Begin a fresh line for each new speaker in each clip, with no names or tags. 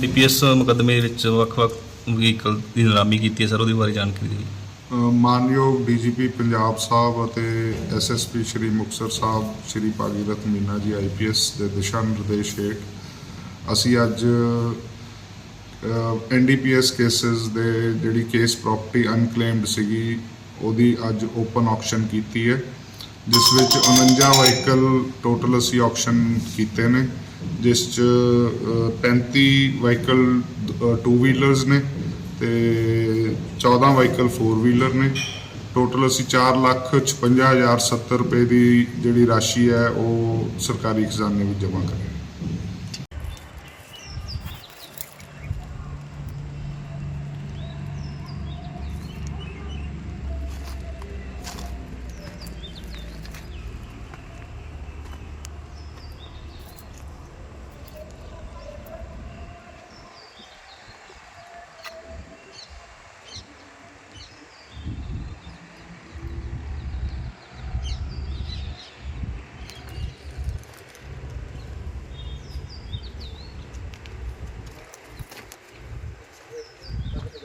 IPS ਮੁਕੱਦਮੇ ਵਿੱਚ ਵੱਖ-ਵੱਖ ਵਹੀਕਲ ਦੀ ਨਿਲਾਮੀ ਕੀਤੀ ਹੈ ਸਰ ਉਹਦੇ ਬਾਰੇ ਜਾਣਕਾਰੀ ਦਿਓ
ਅ, ਮਾਨਯੋਗ ਡੀਜੀਪੀ ਪੰਜਾਬ ਸਾਹਿਬ ਅਤੇ ਐਸਐਸਪੀ ਸ਼੍ਰੀ ਮੁਕਤਸਰ ਸਾਹਿਬ ਸ਼੍ਰੀ ਭਾਗੀਰਥ ਮੀਨਾ ਜੀ ਆਈਪੀਐਸ ਦੇ ਦਿਸ਼ਾ ਨਿਰਦੇਸ਼ ਹੇਠ ਅਸੀਂ ਅੱਜ ਐਨਡੀਪੀਐਸ ਕੇਸਸ ਦੇ ਜਿਹੜੀ ਕੇਸ ਪ੍ਰਾਪਰਟੀ ਅਨਕਲੇਮਡ ਸੀਗੀ ਉਹਦੀ ਅੱਜ ਓਪਨ ਆਕਸ਼ਨ ਕੀਤੀ ਹੈ ਜਿਸ ਵਿੱਚ 49 ਵਹੀਕਲ ਟੋਟਲ ਅਸੀਂ ਆਕਸ਼ਨ ਕੀਤੇ ਨੇ। ਜਿਸ ਚ ਅ, 35 ਵਹੀਕਲ ਟੂ ਵੀਲਰਸ ਨੇ ਤੇ 14 ਵਹੀਕਲ 4 ਵੀਲਰ ਨੇ। ਟੋਟਲ ਅਸੀਂ 4,56,070 ਰੁਪਏ ਦੀ ਜਿਹੜੀ ਰਾਸ਼ੀ ਹੈ ਉਹ ਸਰਕਾਰੀ ਖਜ਼ਾਨੇ ਵਿੱਚ ਜਮ੍ਹਾਂ ਕਰਾਂਗੇ।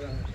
Gracias.